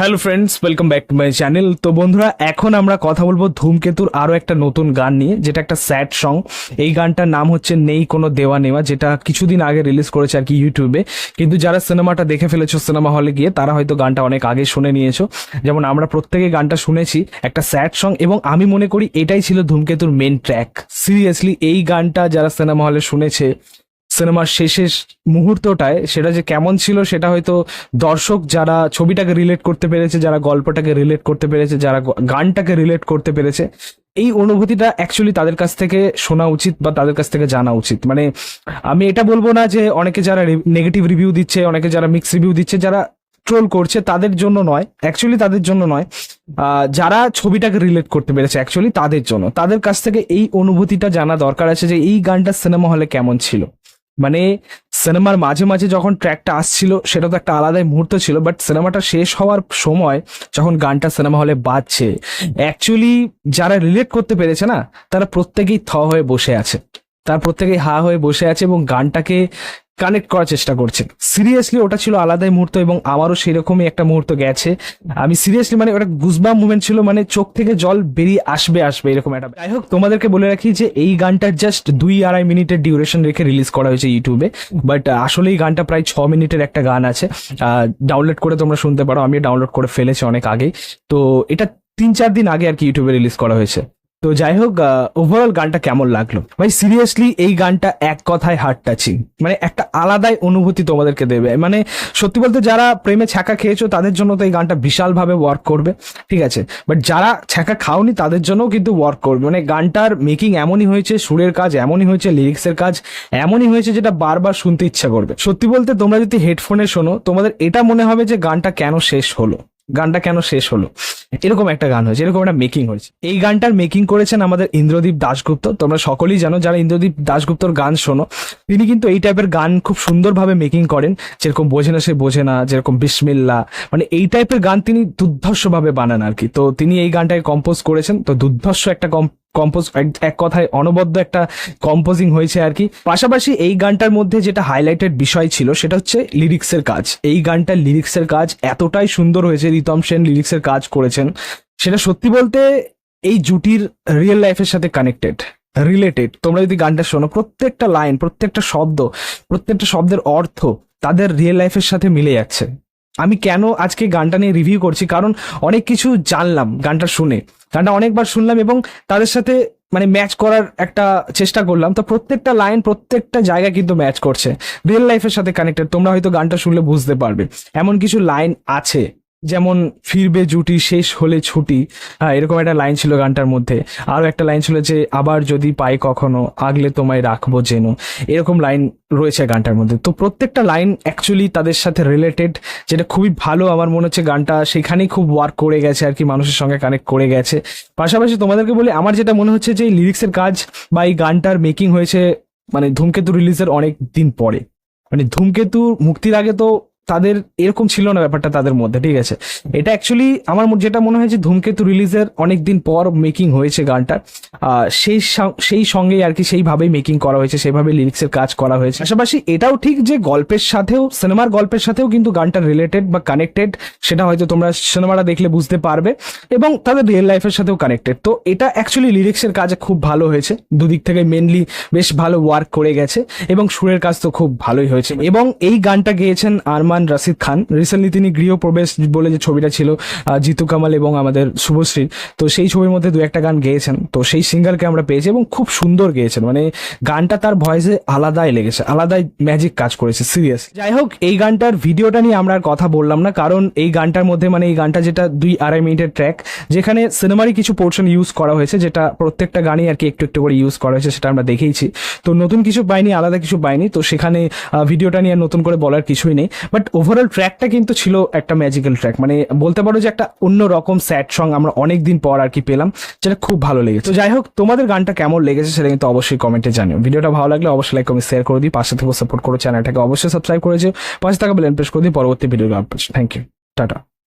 Hello friends welcome back to my channel তো বন্ধুরা, এখন আমরা কথা বলব ধূমকেতুর আরও একটা নতুন গান নিয়ে, যেটা একটা স্যাড সং এই গানটার নাম হচ্ছে নেই কোনো দেওয়া নেওয়া, যেটা কিছুদিন আগে রিলিজ করেছে আর কি ইউটিউবে কিন্তু যারা সিনেমাটা দেখে ফেলেছো, সিনেমা হলে গিয়ে, তারা হয়তো গানটা অনেক আগে শুনে নিয়েছো। যেমন আমরা প্রত্যেকে গানটা শুনেছি, একটা স্যাড সং এবং আমি মনে করি এটাই ছিল ধূমকেতুর মেন ট্র্যাক সিরিয়াসলি এই গানটা যারা সিনেমা হলে শুনেছে সিনেমার শেষের মুহূর্তটায় সেটা যে কেমন ছিল সেটা হয়তো দর্শক যারা ছবিটাকে রিলেট করতে পেরেছে, যারা গল্পটাকে রিলেট করতে পেরেছে, যারা গানটাকে রিলেট করতে পেরেছে, এই অনুভূতিটা অ্যাকচুয়ালি তাদের কাছ থেকে শোনা উচিত বা তাদের কাছ থেকে জানা উচিত। মানে আমি এটা বলব না যে অনেকে যারা নেগেটিভ রিভিউ দিচ্ছে, অনেকে যারা মিক্স রিভিউ দিচ্ছে, যারা ট্রোল করছে, তাদের জন্য নয় অ্যাকচুয়ালি তাদের জন্য নয় যারা ছবিটাকে রিলেট করতে পেরেছে অ্যাকচুয়ালি তাদের জন্য। তাদের কাছ থেকে এই অনুভূতিটা জানা দরকার আছে যে এই গানটা সিনেমা হলে কেমন ছিল। মানে সিনেমার মাঝে মাঝে যখন ট্র্যাকটা আসছিল, সেটা তো একটা আলাদাই মুহূর্ত ছিল বাট সিনেমাটা শেষ হওয়ার সময় যখন গানটা সিনেমা হলে বাজছে অ্যাকচুয়ালি যারা রিলেট করতে পেরেছে না, তারা প্রত্যেকেই থ হয়ে বসে আছে। তার প্রত্যেকেই হা হয়ে বসে আছে এবং গানটাকে কানেক্ট করার চেষ্টা করছে। সিরিয়াসলি ওটা ছিল আলাদাই মুহূর্ত এবং আমারও সেরকমই একটা মুহূর্ত গেছে। আমি সিরিয়াসলি মানে ওটা গুজবা মুভমেন্ট ছিল মানে চোখ থেকে জল বেরিয়ে আসবে আসবে এরকম একটা যাই হোক তোমাদেরকে বলে রাখি যে এই গানটার জাস্ট দুই আড়াই মিনিটের ডিউরেশন রেখে রিলিজ করা হয়েছে ইউটিউবে বাট আসলে এই গানটা প্রায় ছ মিনিটের একটা গান আছে। ডাউনলোড করে তোমরা শুনতে পারো। আমি ডাউনলোড করে ফেলেছি অনেক আগেই। তো এটা তিন চার দিন আগে আর কি ইউটিউবে রিলিজ করা হয়েছে। তো যাই হোক ওভারঅল গানটা কেমন লাগল? ভাই সিরিয়াসলি এই গানটা এক কথায় হার্ট টাচিং মানে একটা আলাদাই অনুভূতি তোমাদেরকে দেবে। মানে সত্যি বলতে যারা প্রেমে ছ্যাঁকা খেয়েছো, তাদের জন্য তো এই গানটা বিশালভাবে ওয়ার্ক করবে। ঠিক আছে? বাট যারা ছ্যাঁকা খাওনি, তাদের জন্যও কিন্তু ওয়ার্ক করবে। মানে গানটার মেকিং এমনই হয়েছে, সুরের কাজ এমনই হয়েছে লিরিক্সের কাজ এমনই হয়েছে, যেটা বারবার শুনতে ইচ্ছা করবে। সত্যি বলতে তোমরা যদি হেডফোনে শোনো, তোমাদের এটা মনে হবে যে গানটা কেন শেষ হলো। গানটা কেন শেষ হলো? এরকম একটা গান হয়েছে, এরকম একটা মেকিং হয়েছে। এই গানটার মেকিং করেছেন আমাদের ইন্দ্রদীপ দাশগুপ্ত। তোমরা সকলেই জানো, যারা ইন্দ্রদীপ দাশগুপ্তর গান শোনো, তিনি কিন্তু এই টাইপের গান খুব সুন্দরভাবে মেকিং করেন। যেরকম বোঝে না সে বোঝে না, যেরকম বিসমিল্লা মানে এই টাইপের গান তিনি দুর্ধর্ষভাবে বানান আর কি। তো তিনি এই গানটাকে কম্পোজ করেছেন। তো দুর্ধর্ষ একটা কম্পোজ এক কথায় অনবদ্য একটা কম্পোজিং হয়েছে আর কি। পাশাপাশি এই গানটার মধ্যে যেটা হাইলাইটেড বিষয় ছিল, সেটা হচ্ছে লিরিক্সের কাজ। এই গানটার লিরিক্সের কাজ এতটাই সুন্দর হয়েছে, রিতম সেন লিরিক্সের কাজ করেছেন। সেটা সত্যি বলতে এই জুটির রিয়েল লাইফের সাথে কানেক্টেড রিলেটেড তোমরা যদি গানটা শোনো, প্রত্যেকটা লাইন প্রত্যেকটা শব্দ, প্রত্যেকটা শব্দের অর্থ তাদের রিয়েল লাইফের সাথে মিলে যাচ্ছে। আমি কেন আজকে গানটা নিয়ে রিভিউ করছি? কারণ অনেক কিছু জানলাম গানটা শুনে। গানটা অনেকবার শুনলাম এবং তাদের সাথে মানে ম্যাচ করার একটা চেষ্টা করলাম। তো প্রত্যেকটা লাইন প্রত্যেকটা জায়গা কিন্তু ম্যাচ করছে। রিয়েল লাইফের সাথে কানেক্টেড তোমরা হয়তো গানটা শুনলে বুঝতে পারবে। এমন কিছু লাইন আছে যেমন ফিরবে জুটি, শেষ হলে ছুটি। হ্যাঁ এরকম একটা লাইন ছিল গানটার মধ্যে। আরও একটা লাইন ছিল যে, আবার যদি পাই কখনো, আগলে তোমায় রাখব যেন। এরকম লাইন রয়েছে গানটার মধ্যে। তো প্রত্যেকটা লাইন অ্যাকচুয়ালি তাদের সাথে রিলেটেড যেটা খুবই ভালো আমার মনে হচ্ছে গানটা সেখানেই খুব ওয়ার্ক করে গেছে আর কি, মানুষের সঙ্গে কানেক্ট করে গেছে। পাশাপাশি তোমাদেরকে বলি, আমার যেটা মনে হচ্ছে যে লিরিক্সের কাজ বা এই গানটার মেকিং হয়েছে মানে ধূমকেতু রিলিজের অনেক দিন পরে। মানে ধূমকেতু মুক্তির আগে তো তাদের এরকম ছিল না ব্যাপারটা তাদের মধ্যে, ঠিক আছে? এটা অ্যাকচুয়ালি আমার যেটা মনে হয় যে ধূমকেতু রিলিজের অনেক দিন পর মেকিং হয়েছে গানটার সেই সেই সঙ্গেই আর কি সেইভাবেই মেকিং করা হয়েছে, সেইভাবে লিরিক্সের কাজ করা হয়েছে। পাশাপাশি এটাও ঠিক যে গল্পের সাথেও সিনেমার গল্পের সাথেও কিন্তু গানটা রিলেটেড বা কানেক্টেড সেটা হয়তো তোমরা সিনেমাটা দেখলে বুঝতে পারবে, এবং তাদের রিয়েল লাইফের সাথেও কানেক্টেড তো এটা অ্যাকচুয়ালি লিরিক্সের কাজ খুব ভালো হয়েছে, দুদিক থেকে মেনলি বেশ ভালো ওয়ার্ক করে গেছে, এবং সুরের কাজ তো খুব ভালোই হয়েছে। এবং এই গানটা গেয়েছেন আরমান রাশিদ খান। রিসেন্টলি তিনি গৃহপ্রবেশ বলে যে ছবিটা ছিল জিতু কামাল এবং আমাদের শুভশ্রী। তো সেই ছবির মধ্যে দু একটা গান গেয়েছেন। তো সেই সিঙ্গারকে আমরা পেয়েছি এবং খুব সুন্দর গেয়েছেন। মানে গানটা তার ভয়েসে আলাদাই লেগেছে, আলাদাই ম্যাজিক কাজ করেছে সিরিয়াস যাই হোক, এই গানটার ভিডিওটা নিয়ে আমরা আর কথা বললাম না, কারণ এই গানটার মধ্যে মানে এই গানটা যেটা দুই আড়াই মিনিটের ট্র্যাক যেখানে সিনেমারই কিছু পোর্শন ইউজ করা হয়েছে, যেটা প্রত্যেকটা গানই আর কি একটু একটু করে ইউজ করা হয়েছে, সেটা আমরা দেখেইছি। তো নতুন কিছু পাইনি, আলাদা কিছু পাইনি, তো সেখানে ভিডিওটা নিয়ে নতুন করে বলার কিছুই নেই। বাট ওভারঅল ট্র্যাকটা কিন্তু ছিল একটা ম্যাজিক্যাল ট্র্যাক মানে বলতে পারো যে একটা অন্য রকম স্যাড সং আমরা অনেক দিন পর আর কি পেলাম, যেটা খুব ভালো লেগেছে। তো যাই হোক, তোমাদের গানটা কেমন লেগেছে সেটা কিন্তু অবশ্যই কমেন্টে জানিও। ভিডিওটা ভালো লাগলে অবশ্যই লাইক কমেন্ট শেয়ার করে দিই পাশে থেকে সাপোর্ট করো চ্যানেলটাকে অবশ্যই সাবস্ক্রাইব করেছে পাশে থাকা বেল প্রেস করে দিই পরবর্তী ভিডিও থ্যাংক ইউ টাটা